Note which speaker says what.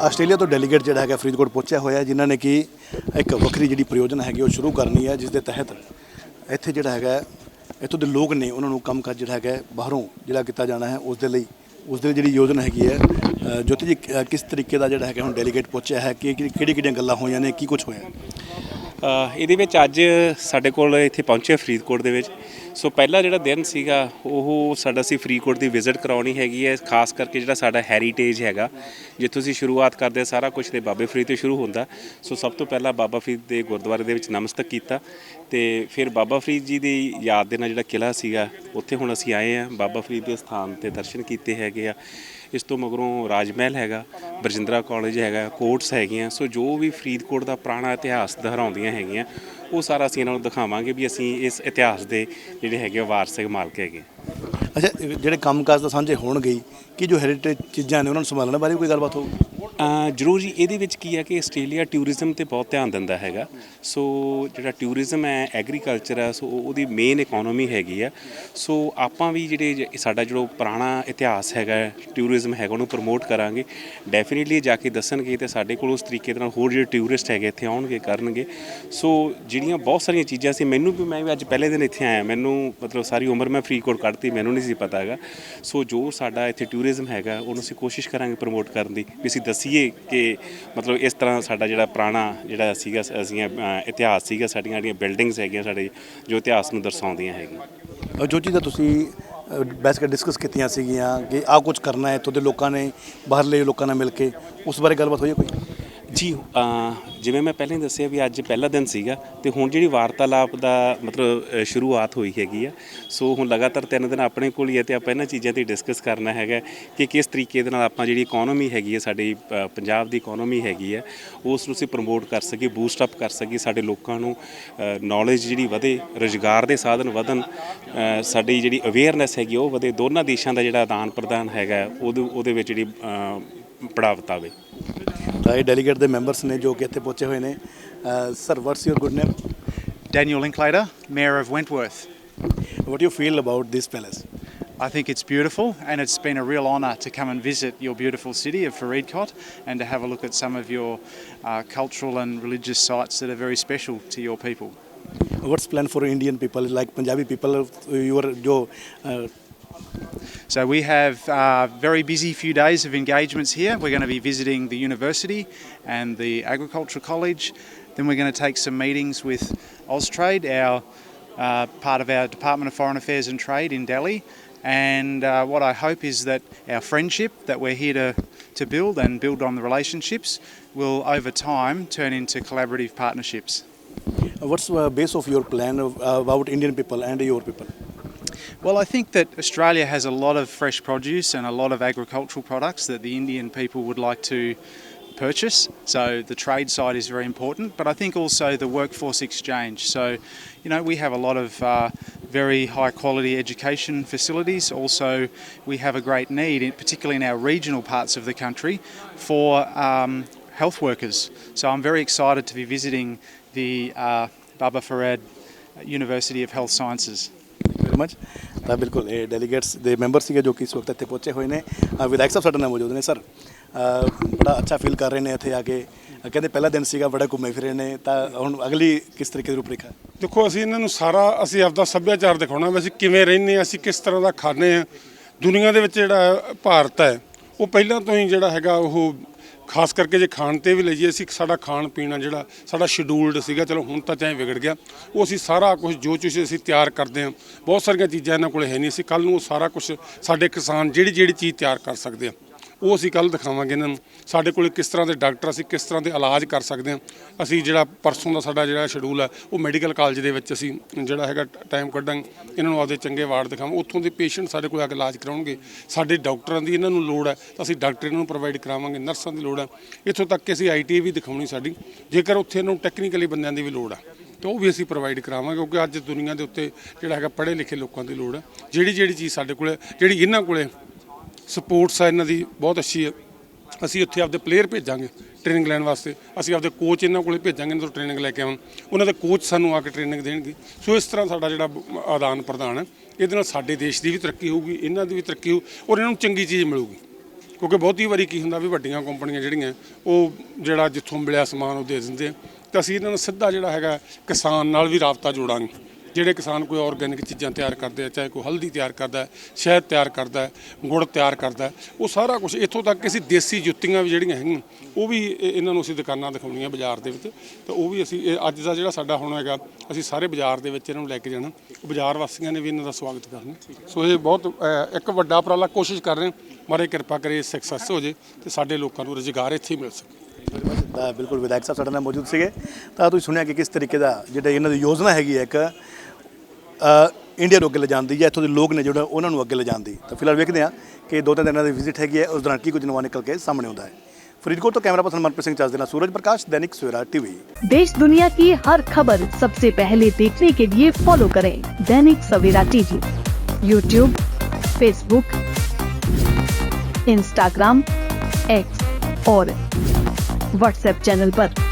Speaker 1: Australia ਤੋਂ delegate ਜਿਹੜਾ ਹੈਗਾ ਫਰੀਦਕੋਟ ਪਹੁੰਚਿਆ ਹੋਇਆ ਜਿਨ੍ਹਾਂ ਨੇ ਕਿ ਇੱਕ ਵੱਖਰੀ ਜਿਹੜੀ ਪ੍ਰਯੋਜਨਾ ਹੈਗੀ ਉਹ ਸ਼ੁਰੂ ਕਰਨੀ ਹੈ ਜਿਸ ਦੇ ਤਹਿਤ ਇੱਥੇ ਜਿਹੜਾ ਹੈਗਾ, ਇੱਥੋਂ ਦੇ ਲੋਕ ਨੇ ਉਹਨਾਂ ਨੂੰ ਕੰਮ ਕਾਜ ਜਿਹੜਾ ਹੈਗਾ, ਬਾਹਰੋਂ ਜਿਹੜਾ ਕੀਤਾ ਜਾਣਾ ਹੈ, ਉਸ ਦੇ ਲਈ, ਉਸ ਦੇ ਲਈ ਜਿਹੜੀ ਯੋਜਨਾ ਹੈਗੀ ਹੈ। ਜੋਤੀ ਜੀ ਕਿਸ ਤਰੀਕੇ ਦਾ ਜਿਹੜਾ ਹੈਗਾ ਹੁਣ ਡੈਲੀਗੇਟ ਪਹੁੰਚਿਆ ਹੈ, ਕਿ ਕਿਹੜੀ ਕਿਹੜੀਆਂ ਗੱਲਾਂ ਹੋਈਆਂ ਨੇ, ਕੀ ਕੁਝ ਹੋਇਆ?
Speaker 2: ਇਹਦੇ ਵਿੱਚ ਅੱਜ ਸਾਡੇ ਕੋਲ ਇੱਥੇ ਪਹੁੰਚੇ ਫਰੀਦਕੋਟ ਦੇ ਵਿੱਚ। ਸੋ ਪਹਿਲਾ ਜਿਹੜਾ ਦਿਨ ਸੀਗਾ ਉਹ ਸਾਡਾ ਸੀ ਫਰੀਦਕੋਟ ਦੀ ਵਿਜ਼ਿਟ ਕਰਾਉਣੀ ਹੈਗੀ ਹੈ ਖਾਸ ਕਰਕੇ ਜਿਹੜਾ ਸਾਡਾ ਹੈਰੀਟੇਜ ਹੈਗਾ ਜਿੱਥੋਂ ਅਸੀਂ ਸ਼ੁਰੂਆਤ ਕਰਦੇ ਹਾਂ, ਸਾਰਾ ਕੁਝ ਤੇ ਬਾਬੇ ਫਰੀਦ ਤੋਂ ਸ਼ੁਰੂ ਹੁੰਦਾ। ਸੋ ਸਭ ਤੋਂ ਪਹਿਲਾਂ ਬਾਬਾ ਫਰੀਦ ਦੇ ਗੁਰਦੁਆਰੇ ਦੇ ਵਿੱਚ ਨਮਸਤਕ ਕੀਤਾ ਤੇ ਫਿਰ ਬਾਬਾ ਫਰੀਦ ਜੀ ਦੀ ਯਾਦ ਦੇ ਨਾਲ ਜਿਹੜਾ ਕਿਲਾ ਸੀਗਾ ਉੱਥੇ ਹੁਣ ਅਸੀਂ ਆਏ ਆ। ਬਾਬਾ ਫਰੀਦ ਦੇ ਸਥਾਨ ਤੇ ਦਰਸ਼ਨ ਕੀਤੇ ਹੈਗੇ ਆ। ਇਸ ਤੋਂ ਮਗਰੋਂ ਰਾਜ ਮਹਿਲ ਹੈਗਾ, ਬਰਜਿੰਦਰਾ ਕਾਲਜ ਹੈਗਾ, ਕੋਰਟਸ ਹੈਗੀਆਂ, ਸੋ ਜੋ ਵੀ ਫਰੀਦਕੋਟ ਦਾ ਪੁਰਾਣਾ ਇਤਿਹਾਸ ਦੁਹਰਾਉਂਦੀਆਂ ਹੈਗੀਆਂ, ਉਹ ਸਾਰਾ ਅਸੀਂ ਇਹਨਾਂ ਨੂੰ ਦਿਖਾਵਾਂਗੇ ਵੀ ਅਸੀਂ ਇਸ ਇਤਿਹਾਸ ਦੇ ਜਿਹੜੇ ਹੈਗੇ ਆ ਵਾਰਸੇ ਮਾਲਕ ਹੈਗੇ।
Speaker 1: ਅੱਛਾ, ਇਹ ਜਿਹੜੇ ਕੰਮਕਾਜ ਤਾਂ ਸਾਂਝੇ ਹੋਣਗੇ ਕਿ ਜੋ ਹੈਰੀਟੇਜ ਚੀਜ਼ਾਂ ਨੇ ਉਹਨਾਂ ਨੂੰ ਸੰਭਾਲਣ ਬਾਰੇ ਕੋਈ ਗੱਲਬਾਤ ਹੋਊ
Speaker 2: ਜ਼ਰੂਰ ਜੀ, ਇਹਦੇ ਵਿੱਚ ਕੀ ਹੈ ਕਿ ਆਸਟ੍ਰੇਲੀਆ ਟੂਰਿਜ਼ਮ ਤੇ ਬਹੁਤ ਧਿਆਨ ਦਿੰਦਾ ਹੈਗਾ। ਸੋ ਜਿਹੜਾ ਟੂਰਿਜ਼ਮ ਹੈ, ਐਗਰੀਕਲਚਰ ਹੈ, ਸੋ ਉਹਦੀ ਮੇਨ ਇਕਨੋਮੀ ਹੈਗੀ ਆ। ਸੋ ਆਪਾਂ ਵੀ ਜਿਹੜੇ ਸਾਡਾ ਜਿਹੜਾ ਪੁਰਾਣਾ ਇਤਿਹਾਸ ਹੈਗਾ, ਟੂਰਿਜ਼ਮ ਹੈਗਾ, ਉਹਨੂੰ ਪ੍ਰਮੋਟ ਕਰਾਂਗੇ। ਡੈਫੀਨਿਟਲੀ ਜਾ ਕੇ ਦੱਸਣਗੇ ਤੇ ਸਾਡੇ ਕੋਲ ਉਸ ਤਰੀਕੇ ਦੇ ਨਾਲ ਹੋਰ ਜਿਹੜੇ ਟੂਰਿਸਟ ਹੈਗੇ ਇੱਥੇ ਆਉਣਗੇ, ਕਰਨਗੇ। ਸੋ ਜਿਹੜੀਆਂ ਬਹੁਤ ਸਾਰੀਆਂ ਚੀਜ਼ਾਂ ਸੀ, ਮੈਨੂੰ ਵੀ ਮੈਂ ਵੀ ਅੱਜ ਪਹਿਲੇ ਦਿਨ ਇੱਥੇ ਆਇਆ। ਮੈਨੂੰ ਮਤਲਬ ਸਾਰੀ ਉਮਰ ਮੈਂ ਫਰੀਦਕੋਟ ਕੱਢਤੀ, ਮੈਨੂੰ ਨਹੀਂ ਸੀ ਪਤਾ ਹੈਗਾ। ਸੋ ਜੋ ਸਾਡਾ ਇੱਥੇ ਟੂਰਿਜ਼ਮ ਹੈਗਾ, ਉਹਨੂੰ ਅਸੀਂ ਕੋਸ਼ਿਸ਼ ਕਰਾਂਗੇ ਪ੍ਰਮੋਟ ਕਰਨ ਦੀ, ਵੀ ਅਸੀਂ ਦੱਸੀ ਦੱਸੀਏ ਕਿ ਮਤਲਬ ਇਸ ਤਰ੍ਹਾਂ ਸਾਡਾ ਜਿਹੜਾ ਪੁਰਾਣਾ ਜਿਹੜਾ ਸੀਗਾ ਅਸੀਂ ਇਤਿਹਾਸ ਸੀਗਾ ਸਾਡੀਆਂ ਜਿਹੜੀਆਂ ਬਿਲਡਿੰਗਸ ਹੈਗੀਆਂ ਸਾਡੇ ਜੋ ਇਤਿਹਾਸ ਨੂੰ ਦਰਸਾਉਂਦੀਆਂ ਹੈਗੀਆਂ।
Speaker 1: ਜੋ ਚੀਜ਼ਾਂ ਤੁਸੀਂ ਅ, ਬੈਠ ਕੇ ਡਿਸਕਸ ਕੀਤੀਆਂ ਸੀਗੀਆਂ ਕਿ ਆਹ ਕੁਝ ਕਰਨਾ ਹੈ ਇੱਥੋਂ ਦੇ ਲੋਕਾਂ ਨੇ ਬਾਹਰਲੇ ਲੋਕਾਂ ਨਾਲ ਮਿਲ ਕੇ ਉਸ ਬਾਰੇ ਗੱਲਬਾਤ ਹੋਈ ਹੈ ਕੋਈ?
Speaker 2: ਜੀ ਜਿਵੇਂ ਮੈਂ ਪਹਿਲਾਂ ਹੀ ਦੱਸਿਆ ਵੀ ਅੱਜ ਪਹਿਲਾ ਦਿਨ ਸੀਗਾ ਤੇ ਹੁਣ ਜਿਹੜੀ ਵਾਰਤਾਲਾਪ ਦਾ ਮਤਲਬ ਸ਼ੁਰੂਆਤ ਹੋਈ ਹੈਗੀ ਆ, ਸੋ ਹੁਣ ਲਗਾਤਾਰ ਤਿੰਨ ਦਿਨ ਆਪਣੇ ਕੋਲ ਹੀ ਹੈ ਤੇ ਆਪਾਂ ਇਹਨਾਂ ਚੀਜ਼ਾਂ ਤੇ ਡਿਸਕਸ ਕਰਨਾ ਹੈਗਾ ਕਿ ਕਿਸ ਤਰੀਕੇ ਦੇ ਨਾਲ ਆਪਾਂ ਜਿਹੜੀ ਇਕਨੋਮੀ ਹੈਗੀ ਹੈ ਸਾਡੀ ਪੰਜਾਬ ਦੀ ਇਕਨੋਮੀ ਹੈਗੀ ਹੈ ਉਸ ਨੂੰ ਅਸੀਂ ਪ੍ਰਮੋਟ ਕਰ ਸਕੀਏ ਬੂਸਟ ਅਪ ਕਰ ਸਕੀਏ, ਸਾਡੇ ਲੋਕਾਂ ਨੂੰ ਨੌਲੇਜ ਜਿਹੜੀ ਵਧੇ, ਰੁਜ਼ਗਾਰ ਦੇ ਸਾਧਨ ਵਧਣ ਸਾਡੀ ਜਿਹੜੀ ਅਵੇਅਰਨੈਸ ਹੈਗੀ ਉਹ ਵਧੇ, ਦੋਨਾਂ ਦੇਸ਼ਾਂ ਦਾ ਜਿਹੜਾ ਆਦਾਨ ਪ੍ਰਦਾਨ ਹੈਗਾ, ਉਹਦੇ ਉਹਦੇ ਵਿੱਚ ਜਿਹੜੀ ਪੜਾਵਤ ਆਵੇ
Speaker 1: ਤਾਂ ਇਹ ਡੈਲੀਗੇਟ ਦੇ ਮੈਂਬਰਸ ਨੇ ਜੋ ਕਿ ਇੱਥੇ ਪਹੁੰਚੇ ਹੋਏ ਨੇ sir what's your good name
Speaker 3: Daniel Linklater, Mayor of Wentworth.
Speaker 1: What you feel about this palace
Speaker 3: I think it's beautiful and it's been a real honour to come and visit your beautiful city of Faridkot and to have a look at some of your uh, cultural and religious sites that are very special to your people.
Speaker 1: what's plan for Indian people like Punjabi people your ਜੋ uh,
Speaker 3: so we have a very busy few days of engagements here. We're going to be visiting the university and the agricultural college. Then we're going to take some meetings with Austrade, our uh, part of our Department of Foreign Affairs and Trade in Delhi. And uh, what I hope is that our friendship that we're here to, to build and build on the relationships will over time turn into collaborative partnerships.
Speaker 1: what's the base of your plan of, about Indian people and your people
Speaker 3: Well, I think that Australia has a lot of fresh produce and a lot of agricultural products that the Indian people would like to purchase. So the trade side is very important, but I think also the workforce exchange. So, you know, we have a lot of uh, very high quality education facilities. Also, we have a great need, particularly in our regional parts of the country, for um, health workers. So I'm very excited to be visiting the uh, Baba Farad University of Health Sciences.
Speaker 1: Very much ਤਾਂ ਬਿਲਕੁਲ, ਇਹ delegates ਦੇ member ਸੀਗੇ ਜੋ ਕਿ ਇਸ ਵਕਤ ਇੱਥੇ ਪਹੁੰਚੇ ਹੋਏ ਨੇ। ਵਿਧਾਇਕ ਸਾਹਿਬ ਸਾਡੇ ਨਾਲ ਮੌਜੂਦ ਨੇ, ਸਰ। ਬੜਾ ਅੱਛਾ ਫੀਲ ਕਰ ਰਹੇ ਨੇ ਇੱਥੇ ਆ ਕੇ। ਕਹਿੰਦੇ ਪਹਿਲਾ ਦਿਨ ਸੀਗਾ, ਬੜਾ ਘੁੰਮੇ ਫਿਰੇ ਨੇ। ਤਾਂ ਹੁਣ ਅਗਲੀ ਕਿਸ ਤਰੀਕੇ ਦੀ ਰੂਪਰੇਖਾ?
Speaker 4: ਦੇਖੋ, ਅਸੀਂ ਇਹਨਾਂ ਨੂੰ ਸਾਰਾ, ਅਸੀਂ ਆਪਦਾ ਸੱਭਿਆਚਾਰ ਦਿਖਾਉਣਾ ਵੀ ਅਸੀਂ ਕਿਵੇਂ ਰਹਿੰਦੇ ਹਾਂ, ਅਸੀਂ ਕਿਸ ਤਰ੍ਹਾਂ ਦਾ ਖਾਂਦੇ ਹਾਂ। ਦੁਨੀਆ ਦੇ ਵਿੱਚ ਜਿਹੜਾ ਭਾਰਤ ਹੈ, ਉਹ ਪਹਿਲਾਂ ਤੋਂ ਹੀ ਜਿਹੜਾ ਹੈਗਾ, ਉਹ ਖਾਸ ਕਰਕੇ ਜੇ ਖਾਣ ਤੇ ਵੀ ਲਈਏ, ਅਸੀਂ ਸਾਡਾ ਖਾਣ ਪੀਣਾ ਜਿਹੜਾ, ਸਾਡਾ ਸ਼ਡਿਊਲਡ ਸੀਗਾ, ਚਲੋ ਹੁਣ ਤਾਂ ਚਾਹੇ ਵਿਗੜ ਗਿਆ। ਉਹ ਅਸੀਂ ਸਾਰਾ ਕੁਝ ਜੋ ਚੀਜ਼ ਅਸੀਂ ਤਿਆਰ ਕਰਦੇ ਹਾਂ, ਬਹੁਤ ਸਾਰੀਆਂ ਚੀਜ਼ਾਂ ਇਹਨਾਂ ਕੋਲ ਹੈ ਨਹੀਂ। ਅਸੀਂ ਕੱਲ ਨੂੰ ਉਹ ਸਾਰਾ ਕੁਝ ਸਾਡੇ ਕਿਸਾਨ ਜਿਹੜੀ ਜਿਹੜੀ ਚੀਜ਼ ਤਿਆਰ ਕਰ ਸਕਦੇ ਆ। ਉਹ ਅਸੀਂ ਕੱਲ ਦਿਖਾਵਾਂਗੇ ਇਹਨਾਂ ਨੂੰ। ਸਾਡੇ ਕੋਲ ਕਿਸ ਤਰ੍ਹਾਂ ਦੇ ਡਾਕਟਰ ਅਸੀਂ ਕਿਸ ਤਰ੍ਹਾਂ ਦੇ ਇਲਾਜ ਕਰ ਸਕਦੇ ਹਾਂ। ਅਸੀਂ ਜਿਹੜਾ ਪਰਸੋਂ ਦਾ ਸਾਡਾ ਜਿਹੜਾ ਸ਼ਡਿਊਲ ਹੈ ਉਹ ਮੈਡੀਕਲ ਕਾਲਜ ਦੇ ਵਿੱਚ ਅਸੀਂ ਜਿਹੜਾ ਹੈਗਾ ਟਾਈਮ ਕੱਢਾਂਗੇ। ਇਹਨਾਂ ਨੂੰ ਆਪਦੇ ਚੰਗੇ ਵਾਰਡ ਦਿਖਾਵਾਂ ਉੱਥੋਂ ਦੇ ਪੇਸ਼ੈਂਟ ਸਾਡੇ ਕੋਲ ਆ ਕੇ ਇਲਾਜ ਕਰਾਉਣਗੇ। ਸਾਡੇ ਡਾਕਟਰਾਂ ਦੀ ਇਹਨਾਂ ਨੂੰ ਲੋੜ ਹੈ ਤਾਂ ਅਸੀਂ ਡਾਕਟਰ ਇਹਨਾਂ ਨੂੰ ਪ੍ਰੋਵਾਈਡ ਕਰਾਵਾਂਗੇ, ਨਰਸਾਂ ਦੀ ਲੋੜ ਹੈ ਇੱਥੋਂ ਤੱਕ ਕਿ ਅਸੀਂ ਆਈਟੀ ਵੀ ਦਿਖਾਉਣੀ ਸਾਡੀ। ਜੇਕਰ ਉੱਥੇ ਇਹਨਾਂ ਨੂੰ ਟੈਕਨੀਕਲੀ ਬੰਦਿਆਂ ਦੀ ਵੀ ਲੋੜ ਹੈ ਤਾਂ ਉਹ ਵੀ ਅਸੀਂ ਪ੍ਰੋਵਾਈਡ ਕਰਾਵਾਂਗੇ, ਕਿਉਂਕਿ ਅੱਜ ਦੁਨੀਆ ਦੇ ਉੱਤੇ ਜਿਹੜਾ ਹੈਗਾ ਪੜ੍ਹੇ ਲਿਖੇ ਲੋਕਾਂ ਦੀ ਲੋੜ ਹੈ ਜਿਹੜੀ ਜਿਹੜੀ ਚੀਜ਼ ਸਾਡੇ ਕੋਲੇ ਜਿਹੜੀ ਇਹਨਾਂ ਕੋਲੇ ਸਪੋਰਟਸ ਆ ਇਹਨਾਂ ਦੀ, ਬਹੁਤ ਅੱਛੀ ਹੈ ਅਸੀਂ ਉੱਥੇ ਆਪਦੇ ਪਲੇਅਰ ਭੇਜਾਂਗੇ ਟ੍ਰੇਨਿੰਗ ਲੈਣ ਵਾਸਤੇ। ਅਸੀਂ ਆਪਦੇ ਕੋਚ ਇਹਨਾਂ ਕੋਲੇ ਭੇਜਾਂਗੇ ਇਹਨਾਂ ਤੋਂ ਟ੍ਰੇਨਿੰਗ ਲੈ ਕੇ ਆਉਣ। ਉਹਨਾਂ ਦੇ ਕੋਚ ਸਾਨੂੰ ਆ ਕੇ ਟ੍ਰੇਨਿੰਗ ਦੇਣਗੇ। ਸੋ ਇਸ ਤਰ੍ਹਾਂ ਸਾਡਾ ਜਿਹੜਾ ਆਦਾਨ ਪ੍ਰਦਾਨ ਹੈ ਇਹਦੇ ਨਾਲ ਸਾਡੇ ਦੇਸ਼ ਦੀ ਵੀ ਤਰੱਕੀ ਹੋਊਗੀ, ਇਹਨਾਂ ਦੀ ਵੀ ਤਰੱਕੀ ਹੋਊ ਔਰ ਇਹਨਾਂ ਨੂੰ ਚੰਗੀ ਚੀਜ਼ ਮਿਲੂਗੀ। ਕਿਉਂਕਿ ਬਹੁਤੀ ਵਾਰੀ ਕੀ ਹੁੰਦਾ ਵੀ ਵੱਡੀਆਂ ਕੰਪਨੀਆਂ ਜਿਹੜੀਆਂ, ਉਹ ਜਿਹੜਾ ਜਿੱਥੋਂ ਮਿਲਿਆ ਸਮਾਨ ਉਹ ਦੇ ਦਿੰਦੇ ਤਾਂ ਅਸੀਂ ਇਹਨਾਂ ਨੂੰ ਸਿੱਧਾ ਜਿਹੜਾ ਹੈਗਾ ਕਿਸਾਨ ਨਾਲ ਵੀ ਰਾਬਤਾ ਜੋੜਾਂਗੇ। ਜਿਹੜੇ ਕਿਸਾਨ ਕੋਈ ਆਰਗੈਨਿਕ ਚੀਜ਼ਾਂ ਤਿਆਰ ਕਰਦੇ ਆ ਚਾਹੇ ਕੋਈ ਹਲਦੀ ਤਿਆਰ ਕਰਦਾ ਹੈ ਸ਼ਹਿਦ ਤਿਆਰ ਕਰਦਾ ਹੈ ਗੁੜ ਤਿਆਰ ਕਰਦਾ ਹੈ ਉਹ ਸਾਰਾ ਕੁਝ ਇੱਥੋਂ ਤੱਕ ਕਿ ਅਸੀਂ ਦੇਸੀ ਜੁੱਤੀਆਂ ਵੀ ਜਿਹੜੀਆਂ ਹੈਗੀਆਂ ਉਹ ਵੀ ਇਹਨਾਂ ਨੂੰ ਅਸੀਂ ਦੁਕਾਨਾਂ ਦਿਖਾਉਣੀਆਂ ਬਾਜ਼ਾਰ ਦੇ ਵਿੱਚ ਤਾਂ ਉਹ ਵੀ ਅਸੀਂ ਇਹ ਅੱਜ ਦਾ ਜਿਹੜਾ ਸਾਡਾ ਹੁਣ ਹੈਗਾ ਅਸੀਂ ਸਾਰੇ ਬਾਜ਼ਾਰ ਦੇ ਵਿੱਚ ਇਹਨਾਂ ਨੂੰ ਲੈ ਕੇ ਜਾਣਾ ਬਾਜ਼ਾਰ ਵਾਸੀਆਂ ਨੇ ਵੀ ਇਹਨਾਂ ਦਾ ਸਵਾਗਤ ਕਰਨਾ। ਸੋ ਇਹ ਬਹੁਤ ਅਹ, ਇੱਕ ਵੱਡਾ ਉਪਰਾਲਾ ਕੋਸ਼ਿਸ਼ ਕਰ ਰਹੇ ਹਾਂ ਮਾਰੇ ਕਿਰਪਾ ਕਰੇ ਸਕਸੈਸ ਹੋ ਜੇ ਤੇ ਸਾਡੇ ਲੋਕਾਂ ਨੂੰ ਰੁਜ਼ਗਾਰ ਇੱਥੇ ਹੀ ਮਿਲ ਸਕੇ।
Speaker 1: ਤਾਂ ਬਿਲਕੁਲ ਵਿਧਾਇਕ ਸਾਹਿਬ ਸਾਡੇ ਨਾਲ ਮੌਜੂਦ ਸੀਗੇ ਤਾਂ ਤੁਸੀਂ ਸੁਣਿਆ ਕਿ ਕਿਸ ਤਰੀਕੇ ਦਾ ਜਿਹੜਾ ਇਹਨਾਂ ਦੀ ਯੋਜਨਾ ਹੈਗੀ ਹੈ ਇੱਕ ਅ, ਇੰਡੀਆ ਨੂੰ ਅੱਗੇ ਲਿਜਾਣ ਦੀ ਜਾਂ ਇੱਥੋਂ ਦੇ ਲੋਕ ਨੇ ਜਿਹੜਾ ਉਹਨਾਂ ਨੂੰ ਅੱਗੇ ਲਿਜਾਣ ਦੀ ਤਾਂ ਫਿਲਹਾਲ ਵੇਖਦੇ ਹਾਂ ਕਿ ਦੋ ਤਿੰਨ ਦਿਨਾਂ ਦੀ ਵਿਜ਼ਿਟ ਹੈਗੀ ਹੈ ਉਸ ਦੌਰਾਨ ਕੀ ਕੁਝ ਨਵਾਂ ਨਿਕਲ ਕੇ ਸਾਹਮਣੇ ਆਉਂਦਾ ਹੈ ਫਰੀਦਕੋਟ ਤੋਂ ਕੈਮਰਾ ਪਰਸਨ ਮਨਪ੍ਰੀਤ ਸਿੰਘ ਚਾਸ ਦੇ ਨਾਲ ਸੂਰਜ ਪ੍ਰਕਾਸ਼ ਦੈਨਿਕ ਸਵੇਰਾ ਟੀਵੀ
Speaker 5: देश दुनिया की हर खबर सबसे पहले देखने के लिए फॉलो करें Dainik Savera TV YouTube Facebook Instagram X और व्हाट्सएप चैनल पर।